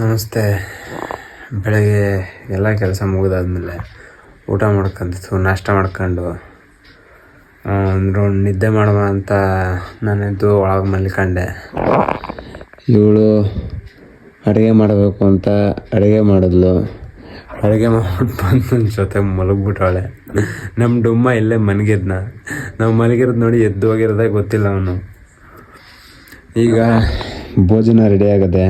ನಮಸ್ತೆ. ಬೆಳಗ್ಗೆ ಎಲ್ಲ ಕೆಲಸ ಮುಗಿದಾದ್ಮೇಲೆ ಊಟ ಮಾಡ್ಕೊಂಡಿತ್ತು ನಾಷ್ಟ ಮಾಡ್ಕೊಂಡು ಅಂದರು ನಿದ್ದೆ ಮಾಡುವ ಅಂತ ನಾನೆದ್ದು ಒಳಗೆ ಮಲ್ಕೊಂಡೆ. ಇವಳು ಅಡುಗೆ ಮಾಡಬೇಕು ಅಂತ ಅಡುಗೆ ಮಾಡಿದ್ಲು. ಅಡುಗೆ ಮಾಡ್ಬಿಟ್ಟು ಬಂದು ನನ್ನ ಜೊತೆ ಮಲಗಿಬಿಟ್ಟವಳೆ ನಮ್ಮ ಡುಮ್ಮ ಇಲ್ಲೇ ಮಲಗಿದ್ನ ನಾವು ಮಲಗಿರೋದು ನೋಡಿ ಎದ್ದು ಹೋಗಿರೋದೇ ಗೊತ್ತಿಲ್ಲ ಅವನು. ಈಗ ಭೋಜನ ರೆಡಿ ಆಗದೆ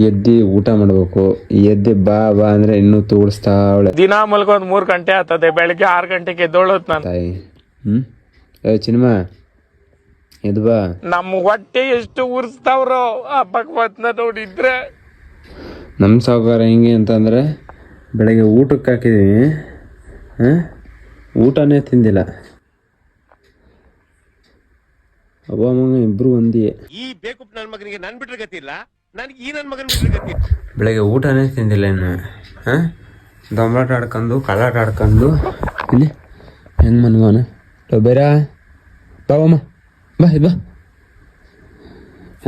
ಎದ್ದು ಊಟ ಮಾಡಬೇಕು ಎದ್ದು ಬಾ ಬಾ ಅಂದ್ರೆ ಇನ್ನೂ ತೂಡಿಸ್ತಾ ಅವಳೆ. ದಿನ ಮಲ್ಕೊಂದ್ ಮೂರ್ ಗಂಟೆ ಆಗ್ತದೆ ಬೆಳಗ್ಗೆ ಆರ್ ಗಂಟೆಗೆ ಎದ್ದೋಳತ್ ನಾನು. ತಾಯಿ ಹ್ಮ್? ಏ ಚಿನ್ಮ ಎದ್ದು ಬಾ. ನಮ್ಮ ಹೊಟ್ಟೆ ಎಷ್ಟು ಉರ್ಸ್ತಾವ್ರೋ ಆ ಭಗವತ್ನ ನೋಡಿದ್ರೆ. ನಮ್ಮ ಸಾವುಕಾರ ಹೆಂಗೆ ಅಂತಂದ್ರೆ ಬೆಳಗ್ಗೆ ಊಟಕ್ಕೆ ಹಾಕಿದ್ದೀವಿ ಹಾಂ? ಊಟನೇ ತಿಂದಿಲ್ಲ. ಅಬ್ಬ ಮಗ ಇಬ್ಬರು ಒಂದಿಯೇ ಈ ಬೇಕು ನನ್ನ ಮಗನಿಗೆ ನನ್ ಬಿಟ್ರೆ ಗತಿ ಇಲ್ಲ. ನನಗೆ ಈ ನನ್ನ ಮಗನ. ಬೆಳಗ್ಗೆ ಊಟನೇ ತಿಂದಿಲ್ಲ ಇನ್ನು. ಹಾಂ? ದೊಂಬಾಟ ಆಡ್ಕೊಂಡು ಕಳ್ಳಾಟ ಆಡ್ಕೊಂಡು. ಇಲ್ಲಿ ಹೆಂಗ್ ಮನ್ಗೋನ ಬೇರ? ಬಾವಮ್ಮ ಬಾ ಬಾ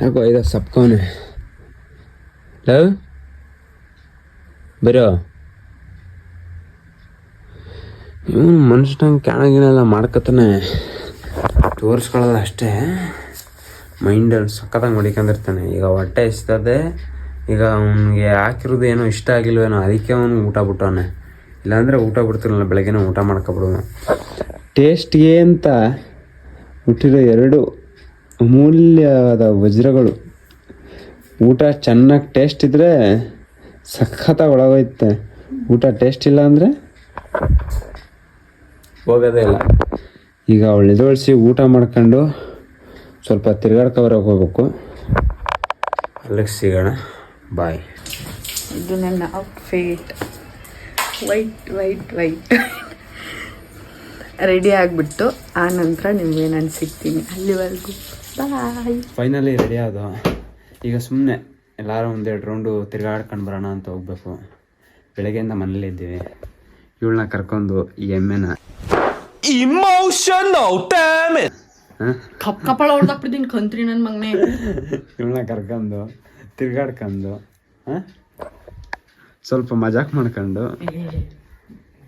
ಯಾಕೋ ಇದ ಸಪ್ಕೋನೆ. ಲವ್ ಬರೋ? ಇವನು ಮನುಷ್ಯನಂಗೆ ಕ್ಯಾಣಗಿನೆಲ್ಲ ಮಾಡ್ಕೊತಾನೆ ತೋರಿಸ್ಕೊಳ್ಳೋದು ಅಷ್ಟೇ. ಮೈಂಡಲ್ಲಿ ಸಕ್ಕತ್ತಾಗಿ ಮಡಿಕೊಂಡಿರ್ತಾನೆ. ಈಗ ಹೊಟ್ಟೆ ಇಸ್ತದೆ ಈಗ ಅವನಿಗೆ ಹಾಕಿರೋದು ಏನೋ ಇಷ್ಟ ಆಗಿಲ್ವೇನೋ ಅದಕ್ಕೆ ಅವನು ಊಟ ಬಿಟ್ಟವನೆ. ಇಲ್ಲಾಂದರೆ ಊಟ ಬಿಡ್ತಿರಲಿಲ್ಲ ಬೆಳಗ್ಗೆನೇ ಊಟ ಮಾಡ್ಕೊಬಿಡೋನು ಟೇಸ್ಟ್ಗೆ ಅಂತ ಹುಟ್ಟಿರೋ ಎರಡು ಅಮೂಲ್ಯವಾದ ವಜ್ರಗಳು. ಊಟ ಚೆನ್ನಾಗಿ ಟೇಸ್ಟ್ ಇದ್ದರೆ ಸಖತ್ತಾಗಿ ಒಳಗೋಯ್ತೆ ಊಟ ಟೇಸ್ಟ್ ಇಲ್ಲ ಅಂದರೆ? ಹೋಗೋದೇ ಇಲ್ಲ. ಈಗ ಅವಳು ಎದುರಿಸಿ ಊಟ ಮಾಡ್ಕೊಂಡು ಸ್ವಲ್ಪ ತಿರ್ಗಾಡ್ಕೊಬರಕ್ಕೆ ಹೋಗ್ಬೇಕು. ಅಲ್ಲಿಗೆ ಸಿಗೋಣ ಬಾಯ್. ಇದು ನನ್ನ outfit white white white ready ಆಗಿಬಿಟ್ಟು ಆ ನಂತರ ನಿಮಗೆ ನಾನು ಸಿಗ್ತೀನಿ ಅಲ್ಲಿವರೆಗೂ. ಬಾಯ್ ಫೈನಲಿ ರೆಡಿ ಆದ ಈಗ ಸುಮ್ಮನೆ ಎಲ್ಲರೂ ಒಂದೆರಡು ರೌಂಡು ತಿರ್ಗಾಡ್ಕೊಂಡು ಬರೋಣ ಅಂತ ಹೋಗ್ಬೇಕು. ಬೆಳಗ್ಗೆಯಿಂದ ಮನೇಲಿ ಇದ್ದೀವಿ. ಇವಳನ್ನ ಕರ್ಕೊಂಡು ಈ ಎಮ್ಮೆನ ಹಾಂ ಕಪ್ ಕಪ್ಪಳ ಹೊಡ್ದಾಕ್ಬಿಡ್ತೀನಿ ಕಂತ್ರಿ ನನ್ನ ಮಗನೇ. ಇವಳನ್ನ ಕರ್ಕೊಂಡು ತಿರ್ಗಾಡ್ಕೊಂಡು ಹಾಂ? ಸ್ವಲ್ಪ ಮಜಾಕ್ ಮಾಡ್ಕೊಂಡು.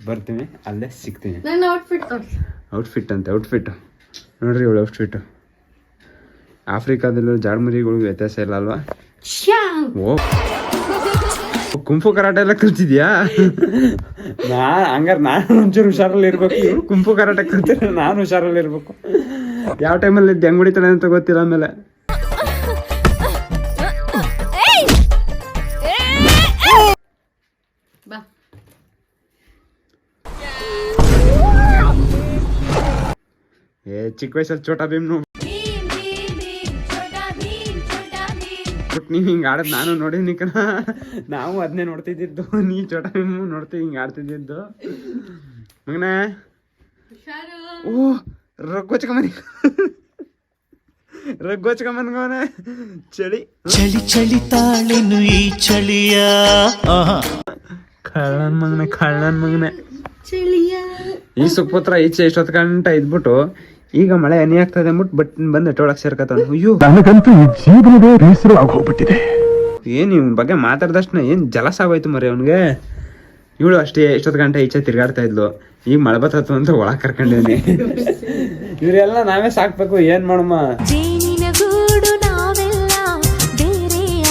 ಬರ್ತೀನಿ ಅಲ್ಲೇ ಸಿಗ್ತೀನಿ. ನನ್ನ ಔಟ್ಫಿಟ್ ತೋರಿಸಿ. ಔಟ್ಫಿಟ್ ಅಂತೆ ಔಟ್ಫಿಟ್ ನೋಡ್ರಿ ಇವಳು ಔಟ್ಫಿಟ್ಟು ಆಫ್ರಿಕಾದಲ್ಲೂ ಜಾಡ್ಮರಿಗಳು ವ್ಯತ್ಯಾಸ ಇಲ್ಲ ಅಲ್ವಾ? ಓ. ಕುಂಫು ಕರಾಟೆ ಎಲ್ಲ ಕಲ್ತಿದ್ಯಾ? ನಾ ಹಂಗಾರೆ ನಾನು ಒಂಚೂರು ಹುಷಾರಲ್ಲಿ ಇರ್ಬೇಕು ಕುಂಪು ಕುಂಫು ಕರಾಟೆ ಕಲ್ತಿದ್ರೆ ನಾನು ಹುಷಾರಲ್ಲಿ ಇರ್ಬೇಕು ಯಾವ ಟೈಮಲ್ಲಿ ಹೆಂಗ್ ಹೊಡಿತಾನೆ ಅಂತ ಗೊತ್ತಿಲ್ಲ ಆಮೇಲೆ. ಏ ಚಿಕ್ಕ ವಯಸ್ಸಲ್ಲಿ ಚೋಟಾ ಭೀಮ್ ನೋಡ್ಬಿಟ್ಟು ನೀವ್ ಹಿಂಗ್ ಆಡದ್ ನಾನು ನೋಡಿದ್ನಿ ಕಣ ನಾವು ಅದನ್ನೇ ನೋಡ್ತಿದ್ದಿದ್ದು. ನೀ ಚೋಟಾ ಭೀಮ್ ನೋಡ್ತಿ ಹಿಂಗ್ ಆಡ್ತಿದ್ದಿದ್ದು. ಮಗನ. ಓ ರಗ್ಗೋಚ್ಕೊಂಬನಿ ರಗ್ಗೋಚ್ಕೊಂಬನ್ಗೋನೆ ಚಳಿ. ಚಳಿ ಚಳಿ ತಾಳೆನು ಈ ಚಳಿಯ. ಕಳ್ಳನ್ ಮಗನೆ ಕಳ್ಳನ್ ಮಗನೆ. ಚಳಿಯ. ಈ ಸುಪುತ್ರ ಈಚೆ ಇಷ್ಟೊತ್ತು ಗಂಟ ಇದ್ಬಿಟ್ಟು ಈಗ ಮಳೆ ಹನಿ ಆಗ್ತದೆ ಅಂದ್ಬಿಟ್ಟು ಬಟ್ ಬಂದು ನೆಟ್ಟೊಳಗೆ ಸೇರ್ಕತಾನ ಅಯ್ಯೋ. ನನಗಂತೂ ಈ ಜೀವನವೇ ಬೇಸರ ಆಗೋಗ್ಬಿಟ್ಟಿದೆ. ಏನ್ ಇವ್ನ ಬಗ್ಗೆ ಮಾತಾಡ್ದಷ್ಟು ಏನ್ ಜಲಸ ಆಗೋಯ್ತು ಮರಿ ಅವನಿಗೆ? ಇವಳು ಅಷ್ಟೇ ಎಷ್ಟೊತ್ತು ಗಂಟೆ ಈಚೆ ತಿರ್ಗಾಡ್ತಾ ಇದ್ಲು. ಈಗ ಮಳೆ ಬತ್ತತ್ತು ಅಂತ ಒಳಗೆ ಕರ್ಕೊಂಡಿದ್ದೀನಿ. ಇವರೆಲ್ಲ ನಾವೇ ಸಾಕ್ಬೇಕು ಏನ್ ಮಾಡಮ್ಮ? ಜೇನಿನ ಗೂಡು ನಾವೆಲ್ಲ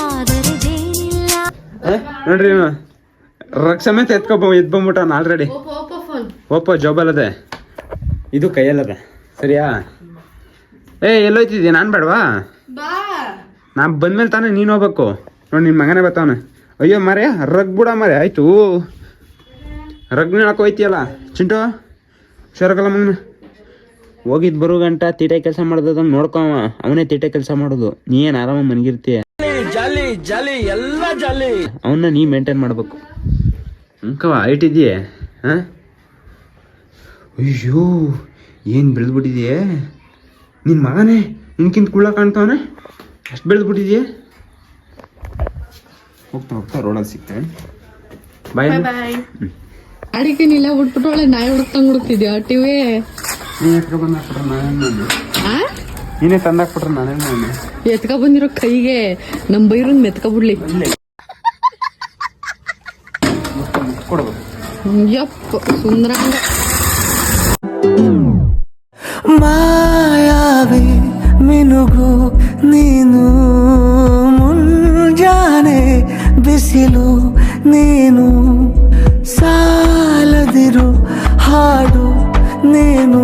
ಆದರೆ ಜೇನಿಲ್ಲ? ನೋಡ್ರಿ ಇವ ರಕ್ ಸಮೇತ ಎತ್ಕೊಬ ಎದ್ ಬಂದ್ಬಿಟ್ಟವನ್ ಆಲ್ರೆಡಿ ಓಪೋ ಫೋನ್ ಓಪೋ ಜೋಬಲ್ಲದೆ ಇದು ಕೈಯಲ್ಲದೆ. ಸರಿಯಾ? ಏ ಎಲ್ಲೋಯ್ತಿದ್ಯ? ನಾನು ಬೇಡವಾ? ಬಾ. ನಾ ಬಂದ್ಮೇಲೆ ತಾನೇ ನೀನು ಹೋಗ್ಬೇಕು. ನೋಡಿ ನಿನ್ನ ಮಗನೇ ಬರ್ತಾವನೆ. ಅಯ್ಯೋ ಮರೆ ರಗ್ ಬಿಡ ಮರೆ ಆಯಿತು. ರಗ್ ಹೇಳಕ್ಕೆ ಹೋಯ್ತಿಯಲ್ಲ ಚಿಂಟು ಹುಷಾರಾಗಲ್ಲ ಮಗನ. ಹೋಗಿದ್ ಬರು ಗಂಟ ತೀಟೆ ಕೆಲಸ ಮಾಡ್ದಂಗೆ ನೋಡ್ಕೊವ ಅವನೇ ತೀಟೆ ಕೆಲಸ ಮಾಡೋದು. ನೀ ಏನ್ ಆರಾಮ ಮನಗಿರ್ತೀಯ? ಜಾಲಿ ಜಾಲಿ ಎಲ್ಲ ಜಾಲಿ. ಅವನ್ನ ನೀ ಮೇಂಟೈನ್ ಮಾಡ್ಬೇಕು. ಅಂಕವ ಹೈಟ್ ಇದೆಯೇ? ಹಾಂ? ಅಯ್ಯೋ ಏನ್ ಬೆಳೆದ್ಬಿಟ್ಟಿದೆಯೇ? ನಿನ್ ಮಗನೇ ನಿನ್ಕಿಂತ ಕುಳ್ಳ ಕಾಣ್ತಾವನೆ? ಅಷ್ಟು ಬೆಳೆದ್ಬಿಟ್ಟಿದೆಯೇ? ಹೋಗ್ತಾ ಹೋಗ್ತಾ ರೋಡಲ್ಲಿ ಸಿಗ್ತೇವೆ ಬಾಯ್ ಬಾಯ್ ಅಡಿಕೆನಿಲ್ಲ ಉಟ್ಬಿಟ್ಟು ಒಳ್ಳೆ ನಾಯಿ ಹುಡುಕ್ತಂಗ್ ಹುಡುಕ್ತಿದ್ಯಾ? ಟಿವಿ ನೀನು ಎತ್ಕೊ ಬಂದಾಕ್ಬಿಟ್ರೆ ನಾನೇನು ಮಾಡಿ ನೀನೇ ತಂದಾಕ್ಬಿಟ್ರೆ ನಾನೇನು ಮಾಡಿ ಎತ್ಕ ಬಂದಿರೋ ಕೈಗೆ ನಮ್ ಬೈರನ್ ಮೆತ್ಕೊಬಿಡ್ಲಿ. ಕೊಡ್ಬೇಕು ಯಪ್ಪ ಸುಂದರಂಗ. ಮಾಯಾವಿ ಮಿನುಗು ನೀನು ಮುಂಜಾನೆ ಬಿಸಿಲು ನೀನು ಸಾಲದಿರು ಹಾಡು ನೀನು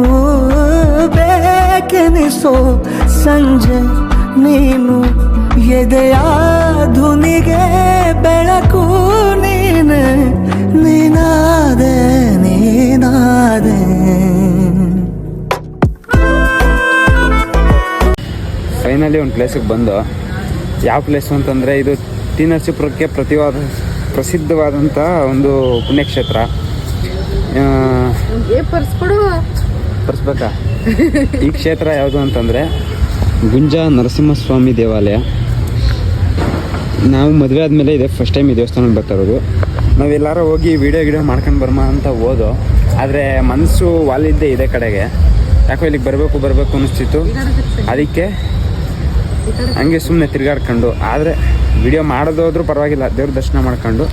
ಬೇಕೆನಿಸೋ ಸಂಜೆ ನೀನು ಎದೆಯ ಧುನಿಗೆ ಬೆಳಕು ನೀನೆ, ನೀನಾದೆ ನೀನಾದೆ. ಫೈನಲಿ ಒಂದು ಪ್ಲೇಸಿಗೆ ಬಂದು, ಯಾವ ಪ್ಲೇಸು ಅಂತಂದರೆ ಇದು ಟಿ ನರಸೀಪುರಕ್ಕೆ ಪ್ರತಿವಾದ ಪ್ರಸಿದ್ಧವಾದಂಥ ಒಂದು ಪುಣ್ಯಕ್ಷೇತ್ರ. ತೋರಿಸ್ಬೇಕಾ ಈ ಕ್ಷೇತ್ರ ಯಾವುದು ಅಂತಂದರೆ ಗುಂಜ ನರಸಿಂಹಸ್ವಾಮಿ ದೇವಾಲಯ. ನಾವು ಮದುವೆ ಆದಮೇಲೆ ಇದೆ ಫಸ್ಟ್ ಟೈಮ್ ಈ ದೇವಸ್ಥಾನಕ್ಕೆ ಬರ್ತಾ ಇರೋದು. ನಾವೆಲ್ಲರೂ ಹೋಗಿ ವಿಡಿಯೋ ಗಿಡಿಯೋ ಮಾಡ್ಕೊಂಡು ಬರ್ಮ ಅಂತ ಹೋದೋ ಆದರೆ ಮನಸ್ಸು ವಾಲಿದ್ದೆ ಇದೆ ಕಡೆಗೆ. ಯಾಕೋ ಇಲ್ಲಿಗೆ ಬರಬೇಕು ಬರಬೇಕು ಅನ್ನಿಸ್ತಿತ್ತು ಅದಕ್ಕೆ ಹಂಗೆ ಸುಮ್ಮನೆ ತಿರ್ಗಾಡ್ಕೊಂಡು ಆದರೆ ವಿಡಿಯೋ ಮಾಡೋದಾದ್ರೂ ಪರವಾಗಿಲ್ಲ ದೇವ್ರ ದರ್ಶನ ಮಾಡ್ಕೊಂಡು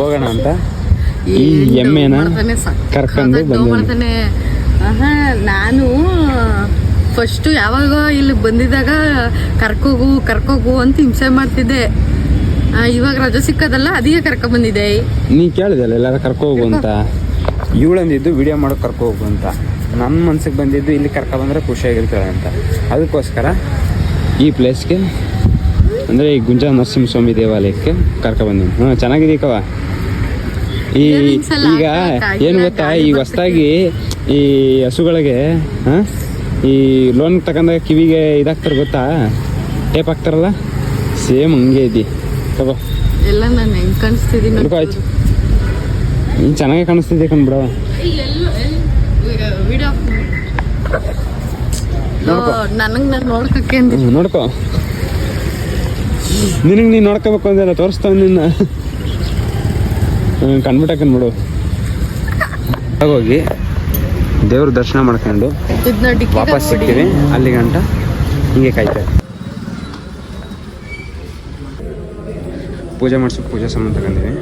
ಹೋಗೋಣ ಅಂತ. ಈ ಎಮ್ಮೆನ ಕರ್ಕೊಂಡು ಬಂದಿದ್ದೀನಿ ಆಹಾ ನಾನು ಫಸ್ಟು ಯಾವಾಗ ಇಲ್ಲಿ ಬಂದಿದ್ದಾಗ ಕರ್ಕೋಗು ಕರ್ಕೋಗು ಅಂತ ಹಿಂಸೆ ಮಾಡ್ತಿದ್ದೆ. ಇವಾಗ ರಜೆ ಸಿಕ್ಕದಲ್ಲ ಅದಕ್ಕೆ ಕರ್ಕೊ ಬಂದಿದ್ದೆ. ನೀ ಕೇಳಿದಲ್ಲ ಎಲ್ಲಾರ ಕರ್ಕೋಗು ಹೋಗು ಅಂತ ಇವಳಂದಿದ್ದು ವಿಡಿಯೋ ಮಾಡೋಕೆ ಕರ್ಕೋಗು ಹೋಗು ಅಂತ. ನನ್ನ ಮನ್ಸಿಗೆ ಬಂದಿದ್ದು ಇಲ್ಲಿ ಕರ್ಕೊ ಬಂದರೆ ಖುಷಿಯಾಗಿರ್ತಾಳೆ ಅಂತ. ಅದಕ್ಕೋಸ್ಕರ ಈ ಪ್ಲೇಸ್ಗೆ ಅಂದರೆ ಈ ಗುಂಜಾ ನರಸಿಂಹಸ್ವಾಮಿ ದೇವಾಲಯಕ್ಕೆ ಕರ್ಕೊ ಬಂದಿ ಹಾಂ ಚೆನ್ನಾಗಿದೀಕವ ಈ ಈಗ ಏನು ಗೊತ್ತಾ? ಈ. ಹೊಸ್ದಾಗಿ ಈ ಹಸುಗಳಿಗೆ ಹಾಂ? ಈ ಲೋನ್ ತಗೊಂಡಾಗ ಕಿವಿಗೆ ಇದಾಗ್ತಾರೆ ಗೊತ್ತಾ? ಟೇಪ್ ಹಾಕ್ತಾರಲ್ಲ? ಸೇಮ್ ಹಂಗೆ ಇದ್ದಿ ತಗೋ. ಎಲ್ಲ ನಾನು ಹೆಂಗೆ ಕಾಣಿಸ್ತಿದ್ದೀನಿ ಆಯ್ತು. ನೀನು ಚೆನ್ನಾಗಿ ಕಾಣಿಸ್ತಿದ್ದೆ ಕಣ್ಬಿಡ ನನಗೆ ನಾನು ನೋಡ್ಕಕ್ಕೆ ನೋಡ್ಕೊ. ನಿನಗೆ ನೀನು ನೋಡ್ಕೋಬೇಕು ಅಂದೆಲ್ಲ ತೋರಿಸ್ತಾವ ನಿನ್ನ. ಕಣ್ಬಿಟ್ಟ ಕಣ್ಬಿಡು ಹೋಗಿ ದೇವ್ರ ದರ್ಶನ ಮಾಡ್ಕೊಂಡು ವಾಪಸ್ ಸಿಗ್ತೀವಿ. ಅಲ್ಲಿ ಗಂಟ ಹಿಂಗೆ ಕಾಯ್ತಾರೆ. ಪೂಜೆ ಮಾಡಿಸೋ ಪೂಜೆ ಸಾಮಾನು ತಗೊಂಡಿವಿ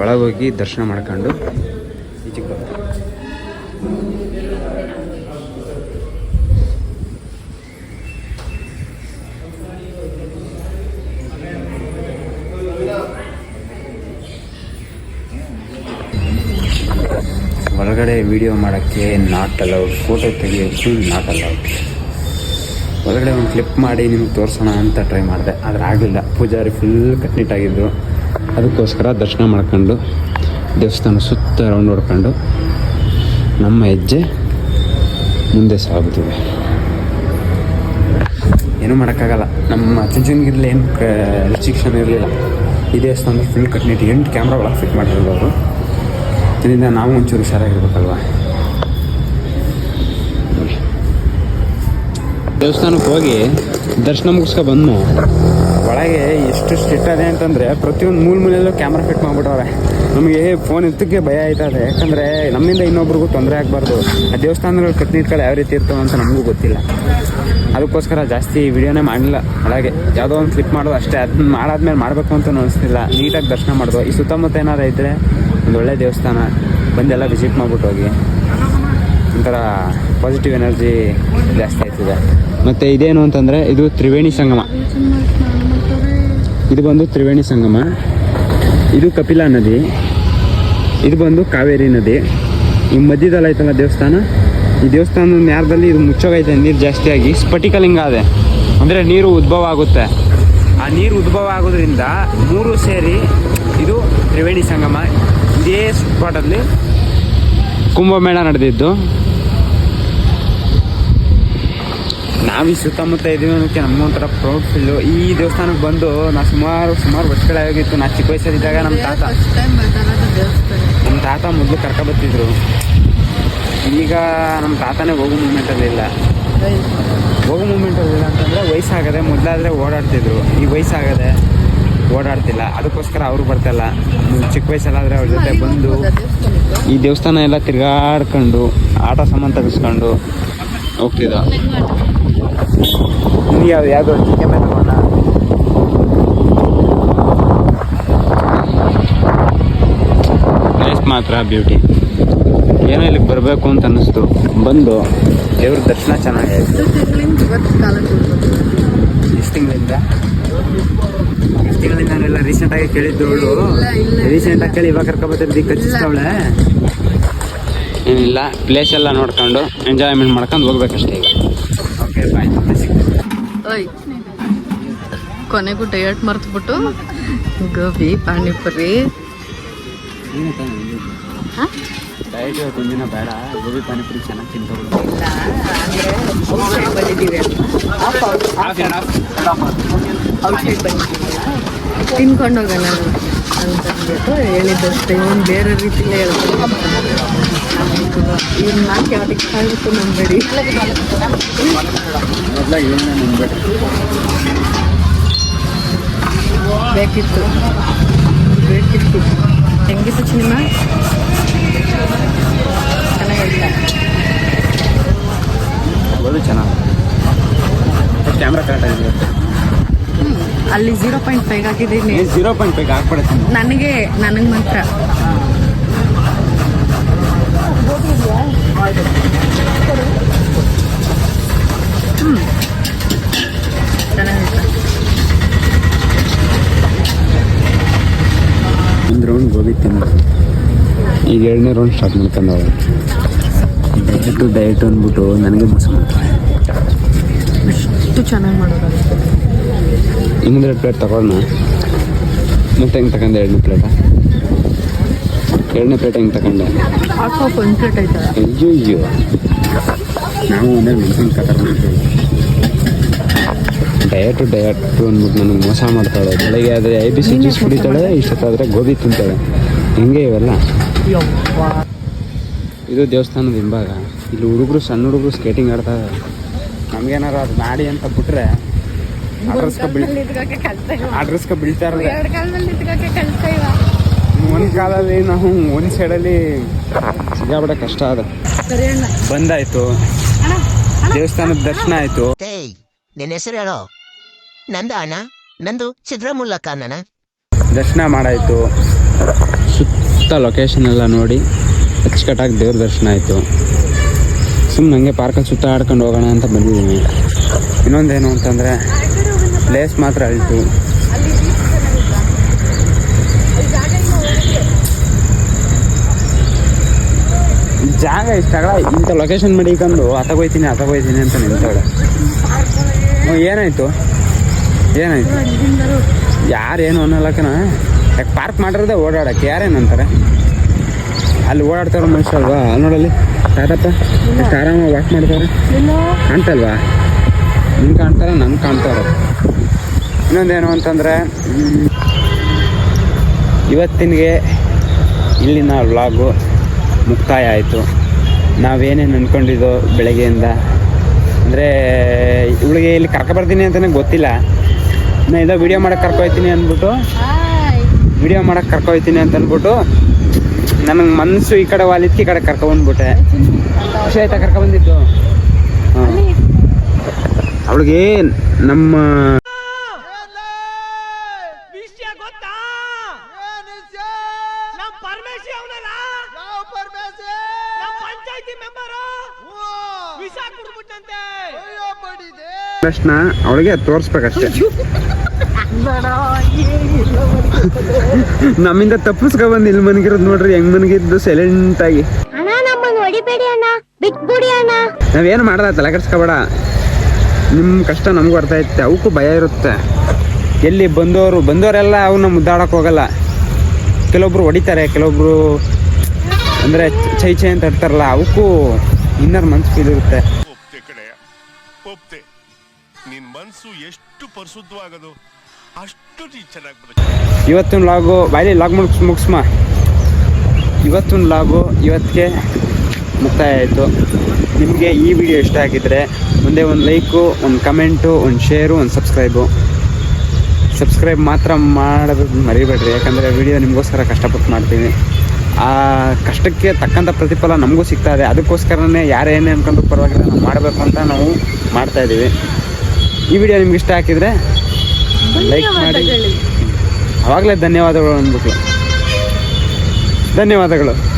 ಒಳಗೋಗಿ ದರ್ಶನ ಮಾಡ್ಕೊಂಡು ಈಚೆಗೆ ಒಳಗಡೆ ವಿಡಿಯೋ ಮಾಡೋಕ್ಕೆ ನಾಟ್ ಅಲೌಡ್ ಫೋಟೋ ತೆಗಿಯೋಕ್ಕೆ ನಾಟ್ ಅಲೌಡ್ ಹೊರಗಡೆ ಒಂದು ಕ್ಲಿಪ್ ಮಾಡಿ ನಿಮ್ಗೆ ತೋರಿಸೋಣ ಅಂತ ಟ್ರೈ ಮಾಡಿದೆ. ಆದರೆ ಆಗಲಿಲ್ಲ ಪೂಜಾರಿ ಫುಲ್ ಕಟ್ನಿಟ್ಟಾಗಿದ್ದು ಅದಕ್ಕೋಸ್ಕರ ದರ್ಶನ ಮಾಡ್ಕೊಂಡು ದೇವಸ್ಥಾನ ಸುತ್ತ ರೌಂಡ್ ಹೊಡ್ಕೊಂಡು ನಮ್ಮ ಹೆಜ್ಜೆ ಮುಂದೆ ಸಾಗುತ್ತಿವೆ. ಏನೂ ಮಾಡೋಕ್ಕಾಗಲ್ಲ. ನಮ್ಮ ಅಜ್ಜನಿಗಿರಲಿ ಏನು ರಿಸ್ಟ್ರಿಕ್ಷನ್ ಇರಲಿಲ್ಲ. ಈ ದೇವಸ್ಥಾನದಲ್ಲಿ ಫುಲ್ ಕಟ್ನಿಟ್ಟು ಎಂಟು ಕ್ಯಾಮ್ರಾ ಒಳಗೆ ಫಿಟ್ ಮಾಡಿರೋದು ಅವರು. ಇದರಿಂದ ನಾವು ಒಂಚೂರು ಹುಷಾರಾಗಿರ್ಬೇಕಲ್ವ? ದೇವಸ್ಥಾನಕ್ಕೆ ಹೋಗಿ ದರ್ಶನ ಮುಗಿಸ್ಕೊ ಬಂದು ಒಳಗೆ ಎಷ್ಟು ಸ್ಟ್ರಿಕ್ಟ್ ಅದೇ ಅಂತಂದರೆ ಪ್ರತಿಯೊಂದು ಮೂಲ ಮೂಲೆಯಲ್ಲೂ ಕ್ಯಾಮ್ರಾ ಫಿಟ್ ಮಾಡಿಬಿಟ್ಟವ್ರೆ. ನಮಗೆ ಫೋನ್ ಎತ್ತಕ್ಕೆ ಭಯ ಆಯ್ತದೆ. ಯಾಕಂದರೆ ನಮ್ಮಿಂದ ಇನ್ನೊಬ್ರಿಗೂ ತೊಂದರೆ ಆಗಬಾರ್ದು. ಆ ದೇವಸ್ಥಾನಗಳು ಕಟ್ನಿಟ್ಗಳು ಯಾವ ರೀತಿ ಇರ್ತವೆ ಅಂತ ನಮಗೂ ಗೊತ್ತಿಲ್ಲ. ಅದಕ್ಕೋಸ್ಕರ ಜಾಸ್ತಿ ವಿಡಿಯೋನೇ ಮಾಡಲಿಲ್ಲ. ಒಳಗೆ ಯಾವುದೋ ಒಂದು ಕ್ಲಿಪ್ ಮಾಡೋದು ಅಷ್ಟೇ. ಅದನ್ನ ಮಾಡಾದ್ಮೇಲೆ ಮಾಡಬೇಕು ಅಂತ ಅನಿಸ್ತಿಲ್ಲ. ನೀಟಾಗಿ ದರ್ಶನ ಮಾಡೋದು. ಈ ಸುತ್ತಮುತ್ತ ಏನಾದ್ರು ಇದ್ದರೆ ಒಂದು ದೇವಸ್ಥಾನ ಬಂದೆಲ್ಲ ವಿಸಿಟ್ ಮಾಡ್ಬಿಟ್ಟು ಹೋಗಿ. ಒಂಥರ ಪಾಸಿಟಿವ್ ಎನರ್ಜಿ ಜಾಸ್ತಿ ಆಯ್ತದೆ. ಮತ್ತು ಇದೇನು ಅಂತಂದರೆ ಇದು ತ್ರಿವೇಣಿ ಸಂಗಮ. ಇದು ಬಂದು ತ್ರಿವೇಣಿ ಸಂಗಮ. ಇದು ಕಪಿಲಾ ನದಿ. ಇದು ಬಂದು ಕಾವೇರಿ ನದಿ. ಈ ಮಧ್ಯದಲ್ಲಿ ಐತಲ್ಲ ದೇವಸ್ಥಾನ? ಈ ದೇವಸ್ಥಾನದ ನೇರದಲ್ಲಿ ಇದು ಮುಚ್ಚೋಗೈತೆ, ನೀರು ಜಾಸ್ತಿಯಾಗಿ ಸ್ಫಟಿಕಲಿಂಗ ಅದೇ. ಅಂದರೆ ನೀರು ಉದ್ಭವ ಆಗುತ್ತೆ. ಆ ನೀರು ಉದ್ಭವ ಆಗೋದ್ರಿಂದ ಮೂರು ಸೇರಿ ಇದು ತ್ರಿವೇಣಿ ಸಂಗಮ. ಇದೇ ಸ್ಪಾಟಲ್ಲಿ ಕುಂಭಮೇಳ ನಡೆದಿದ್ದು. ನಾವು ಈ ಸುತ್ತಮುತ್ತ ಇದೀವಿ ಅನ್ನೋಕ್ಕೆ ನಮಗೊಂಥರ ಪ್ರೌಡ್ ಫೀಲು ಈ ದೇವಸ್ಥಾನಕ್ಕೆ ಬಂದು ನಾ ಸುಮಾರು ಸುಮಾರು ವರ್ಷಗಳಾಗಿತ್ತು ನಾ ಚಿಕ್ಕ ವಯಸ್ಸಲ್ಲಿದ್ದಾಗ ನಮ್ಮ ತಾತ ನಮ್ಮ ತಾತ ಮೊದಲು ಕರ್ಕೊಬತ್ತಿದ್ರು ಈಗ ನಮ್ಮ ತಾತನೇ ಹೋಗೋ ಮೂಮೆಂಟಲ್ಲಿ ಇಲ್ಲ. ಹೋಗೋ ಮೂಮೆಂಟಲ್ಲಿ ಇಲ್ಲ ಅಂತಂದರೆ ವಯಸ್ಸಾಗದೆ ಮೊದಲಾದರೆ ಓಡಾಡ್ತಿದ್ರು. ಈ ವಯಸ್ಸಾಗದೆ ಓಡಾಡ್ತಿಲ್ಲ. ಅದಕ್ಕೋಸ್ಕರ ಅವರು ಬರ್ತಾಯಿಲ್ಲ ಚಿಕ್ಕ ವಯಸ್ಸಲ್ಲಾದರೆ ಅವ್ರ ಜೊತೆ ಬಂದು ಈ ದೇವಸ್ಥಾನ ಎಲ್ಲ ತಿರ್ಗಾಡ್ಕೊಂಡು ಆಟ ಸಾಮಾನು ತೆಗೆಸ್ಕೊಂಡು ಹೋಗ್ತಿದ್ದ. ಯಾವ ಯಾವುದೋ ಚಿಕ್ಕ ನೈಸ್ ಮಾತ್ರ ಬ್ಯೂಟಿ ಏನೋ ಇಲ್ಲಿಗೆ ಬರಬೇಕು ಅಂತ ಅನ್ನಿಸ್ತು. ಬಂದು ದೇವ್ರ ದರ್ಶನ ಚೆನ್ನಾಗಿ ಎಷ್ಟು ತಿಂಗಳಿಂದ ಇವತ್ತು ಕಾಲ ಕೂತ್ಕೊಂಡು ಎಷ್ಟು ತಿಂಗಳಿಂದ ಎಷ್ಟು ರೀಸೆಂಟ್ ನಾನೆಲ್ಲ ರೀಸೆಂಟಾಗಿ ಕೇಳಿದ್ದು ಇಲ್ಲ, ರೀಸೆಂಟ್ ಆಗಿ ಕೇಳಿ ಇವಾಗ ಕರ್ಕೊಬತ್ತಿದ್ದು ಕಚ್ಚಿಸ್ತಾವಳೆ ಏನಿಲ್ಲ ಪ್ಲೇಸ್ ಎಲ್ಲ ನೋಡ್ಕೊಂಡು ಎಂಜಾಯ್ಮೆಂಟ್ ಮಾಡ್ಕೊಂಡು ಹೋಗ್ಬೇಕಷ್ಟೇ ಈಗ. ಓಕೆ ಬಾಯ್ ಓಯ್. ಕೊನೆಗೂ ಡಯಟ್ ಮರ್ತ್ಬಿಟ್ಟು ಗೋಬಿ ಪಾನಿಪುರಿ. ಹಾ? ಡಯಟ್ ಇವತ್ತು ಒಂದಿನ ಬೇಡ. ಗೋಬಿ, ಪಾನಿಪುರಿ ಚೆನ್ನಾಗಿ ತಿಂತವ್ರು. ತಿನ್ಕೊಂಡು ಹೋಗೋಣ ಅಂತಂದ್ಬಿಟ್ಟು ಹೇಳಿದ್ದಷ್ಟೇ ಇವನು ಬೇರೆ ರೀತಿಲೇ ಹೇಳ್ಬೋದು ಇವ್ನು ನಾಲ್ಕು ಯಾವ್ದಕ್ಕೆ ಕಾಯ್ಬಿಟ್ಟು ನಂಬೇಡಿ ಮೊದಲ ಇವನ್ನ ನಂಬೇಡ್ರಿ ಬೇಕಿತ್ತು. ಬೇಕಿತ್ತು. ಹೆಂಗಿತ್ತು ಸಿನಿಮಾ? ಗೋಬಿ ಚೆನ್ನಾಗಿ ಕ್ಯಾಮ್ರಾ ಕರೆಕ್ಟ್ ಆಗಿದೆ ಅಲ್ಲಿ ಜೀರೋ ಪಾಯಿಂಟ್ ಫೈವ್ ಹಾಕಿದ್ದೀನಿ ಜೀರೋ ಪಾಯಿಂಟ್ ಫೈವ್ ಹಾಕ್ಬಿಡುತ್ತೆ ನನಗೆ ನನಗೆ ಮಾತ್ರ ಹ್ಮ್. ಚೆನ್ನಾಗಿತ್ತು ಒಂದು ರೌಂಡ್ ಗೋಬಿ ತಿಂದು ಈಗ ಎರಡನೇ ರೌಂಡ್ ಸ್ಟಾರ್ಟ್ ಮಾಡ್ಕೊಂಡು ಡಯಟು ಡಯಟ್ ಅಂದ್ಬಿಟ್ಟು ನನಗೆ ಮೋಸ ಮಾಡ್ತಾರೆ. ಎಷ್ಟು ಚೆನ್ನಾಗಿ ಮಾಡೋದು ಇನ್ನೊಂದೆರಡು ಪ್ಲೇಟ್ ತಗೊಳ್ಳೋಣ ಮತ್ತೆ ಹೆಂಗೆ ತಗೊಂಡೆ ಎರಡನೇ ಪ್ಲೇಟ ಎರಡನೇ ಪ್ಲೇಟ್ ಹೆಂಗೆ ತಗೊಂಡೆ? ಒಂದು ಪ್ಲೇಟ್ ಆಯ್ತಾ? ಅಯ್ಯೋ ಅಯ್ಯೋ ನಾವು ಒಂದೇ ಮೆಣಸಿನ ಕತರ ಮಾಡ್ತೀವಿ. ಡಯಟು ಡಯಟು ಅಂದ್ಬಿಟ್ಟು ನನಗೆ ಮೋಸ ಮಾಡ್ತಾಳೆ. ಬೆಳಗ್ಗೆ ಆದರೆ ಐ ಬಿ ಸಿ ಜ್ಯೂಸ್ ಕುಡಿತಾಳೆ ಇಷ್ಟೊತ್ತಾದರೆ ಗೋಬಿ ತಿಂತಾಳೆ. ಹಿಂಗೆ ಇವೆಲ್ಲ? ಇದು ದೇವಸ್ಥಾನದ ಹಿಂಭಾಗ. ಇಲ್ಲಿ ಹುಡುಗರು ಸಣ್ಣ ಹುಡುಗರು ಸ್ಕೇಟಿಂಗ್ ಆಡ್ತಾರೆ ನಮ್ಗೇನಾರ ಅದು ಮಾಡಿ ಅಂತ ಬಿಟ್ರೆ ಅಡ್ರೆಸ್ಕ ಬೀಳ್ ಅಡ್ರೆಸ್ಕ ಬೀಳ್ತಾ ಇರೋದೆ. ಒಂದು ಕಾಲಲ್ಲಿ ನಾವು ಒಂದು ಸೈಡಲ್ಲಿ ಸಿಗಾಬಿಡ ಕಷ್ಟ ಅದ. ಬಂದಾಯ್ತು. ದೇವಸ್ಥಾನದ ದರ್ಶನ ಆಯ್ತು. ಏಯ್ ನಿನ್ನ ಹೆಸರು ಹೇಳೋ. ನಂದ ಅಣ್ಣ ನಂದು ಸಿದ್ರಾಮುಲ್ಲಕ್ಕ ಅಣ್ಣ ದರ್ಶನ ಮಾಡಾಯ್ತು. ಸುತ್ತ ಲೊಕೇಶನ್ ಎಲ್ಲ ನೋಡಿ, ಅಚ್ಚುಕಟ್ಟಾಗಿ ದೇವ್ರ ದರ್ಶನ ಆಯಿತು. ಸುಮ್ಮನೆ ಹಂಗೆ ಪಾರ್ಕಲ್ಲಿ ಸುತ್ತ ಆಡ್ಕೊಂಡು ಹೋಗೋಣ ಅಂತ ಬಂದಿದ್ದೀನಿ. ಇನ್ನೊಂದೇನು ಅಂತಂದರೆ ಪ್ಲೇಸ್ ಮಾತ್ರ ಅಳಿತು ಜಾಗ ಇಷ್ಟ ಆಗಲ್ಲ. ಇಂಥ ಲೊಕೇಶನ್ ಮಡಿಕೊಂಡು ಅತಗೋಯ್ತೀನಿ ಅತಗೋಯ್ತೀನಿ ಅಂತ ಹ್ಞೂ ಏನಾಯ್ತು? ಏನಾಯ್ತು? ಯಾರೇನು ಅನ್ನಲ್ಲಕ್ಕನ ಯಾಕೆ ಪಾರ್ಕ್ ಮಾಡಿರೋದೇ ಓಡಾಡಕ್ಕೆ? ಯಾರೇನಂತಾರೆ ಅಲ್ಲಿ ಓಡಾಡ್ತಾರೋ ಮನುಷ್ಯ ಅಲ್ವಾ? ಅಲ್ಲಿ ನೋಡಲ್ಲಿ ತಾತಪ್ಪ ಎಷ್ಟು ಆರಾಮಾಗಿ ವಾಕ್ ಮಾಡ್ತಾರೆ ಕಾಣ್ತಲ್ವಾ? ನಿಮ್ಗೆ ಕಾಣ್ತಾರ? ನಂಗೆ ಕಾಣ್ತಾರೆ ಇನ್ನೊಂದೇನು ಅಂತಂದರೆ ಇವತ್ತಿನಗೆ ಇಲ್ಲಿನ ವ್ಲಾಗು ಮುಕ್ತಾಯ ಆಯಿತು. ನಾವೇನೇನು ಅಂದ್ಕೊಂಡಿದ್ದೋ ಬೆಳಗ್ಗೆಯಿಂದ ಅಂದರೆ ಇವಳಿಗೆ ಇಲ್ಲಿ ಕರ್ಕೊಬರ್ತೀನಿ ಅಂತಲೇ ಗೊತ್ತಿಲ್ಲ. ನಾನು ಇದೋ ವಿಡಿಯೋ ಮಾಡಕ್ಕೆ ಕರ್ಕೊಯ್ತೀನಿ ಅಂದ್ಬಿಟ್ಟು ವಿಡಿಯೋ ಮಾಡಕ್ಕೆ ಕರ್ಕೊಯ್ತೀನಿ ಅಂತ ಅಂದ್ಬಿಟ್ಟು ನನಗೆ ಮನಸ್ಸು ಈ ಕಡೆ ವಾಲಿದ್ಕೆ ಈ ಕಡೆ ಕರ್ಕೊಂಡ್ಬಿಟ್ಟೆ ಖುಷಿ ಆಯ್ತಾ ಕರ್ಕೊಂಡ್ಬಂದಿದ್ದು ಅವಳಿಗೆ ನಮ್ಮ ಪ್ರಶ್ನ ಅವಳಿಗೆ ತೋರಿಸ್ಬೇಕಷ್ಟೆ. ನಮ್ಮಿಂದ ತಪ್ಪಿಸ್ಕೊಬಂದು ಇಲ್ಲಿ ಮನಗಿರೋದು ನೋಡ್ರಿ ಹೆಂಗ್ ಮನಗಿದ್ದು ಸೈಲೆಂಟ್ ಆಗಿ. ಅಣ್ಣ ಏನ್ ಹೊಡಿಬೇಡಿ ಅಣ್ಣ ಬಿಟ್ಬಿಡಿ ಅಣ್ಣ. ನಾವೇನು ಮಾಡದ ತಲೆ ಕೆಡ್ಸ್ಕೊಬೇಡ. ನಿಮ್ಮ ಕಷ್ಟ ನಮಗೂ ಅರ್ಥ ಐತೆ ಅವಕ್ಕೂ ಭಯ ಇರುತ್ತೆ. ಎಲ್ಲಿ ಬಂದವರು ಬಂದವರೆಲ್ಲ ಅವನ್ನ ಮುದ್ದಾಡಕ್ಕೆ ಹೋಗಲ್ಲ. ಕೆಲವೊಬ್ರು ಹೊಡಿತಾರೆ ಕೆಲವೊಬ್ರು ಅಂದ್ರೆ ಚೈ ಚೈ ಅಂತ ಇರ್ತಾರಲ್ಲ ಅವಕ್ಕೂ ಇನ್ನರ್ ಮನ್ಸು ಫೀಲ್ ಇರುತ್ತೆ. ಒಪ್ತೆ ಒಪ್ತೆ. ಎಷ್ಟು ಪರಿಶುದ್ಧವಾಗದು? ಅಷ್ಟು ಇವತ್ತಿನ ಲಾಗು ಬಾಯಿ ಲಾಗ್ ಮುಗಿಸ್, ಮುಗಿಸ್ಮ. ಇವತ್ತಿನ ಲಾಗು ಇವತ್ತಿಗೆ ಮುಕ್ತಾಯ ಆಯಿತು. ನಿಮಗೆ ಈ ವಿಡಿಯೋ ಇಷ್ಟ ಆಗಿದ್ದರೆ ಮುಂದೆ ಒಂದು ಲೈಕು ಒಂದು ಕಮೆಂಟು ಒಂದು ಶೇರು ಒಂದು ಸಬ್ಸ್ಕ್ರೈಬು ಸಬ್ಸ್ಕ್ರೈಬ್ ಮಾತ್ರ ಮಾಡೋದು ಮರಿಬೇಡ್ರಿ, ಯಾಕಂದರೆ ವಿಡಿಯೋ ನಿಮಗೋಸ್ಕರ ಕಷ್ಟಪಟ್ಟು ಮಾಡ್ತೀನಿ. ಆ ಕಷ್ಟಕ್ಕೆ ತಕ್ಕಂಥ ಪ್ರತಿಫಲ ನಮಗೂ ಸಿಗ್ತಾ ಇದೆ. ಅದಕ್ಕೋಸ್ಕರನೇ ಯಾರೇನೇ ಅನ್ಕೊಂಡು ಪರವಾಗಿಲ್ಲ, ನಾವು ಮಾಡಬೇಕು ಅಂತ ನಾವು ಮಾಡ್ತಾಯಿದ್ದೀವಿ ಈ ವಿಡಿಯೋ ನಿಮ್ಗೆ ಇಷ್ಟ ಹಾಕಿದರೆ ಲೈಕ್ ಮಾಡಿ. ಅವಾಗಲೇ ಧನ್ಯವಾದಗಳು ಅಂದ್ಬಿಟ್ಟು ಧನ್ಯವಾದಗಳು.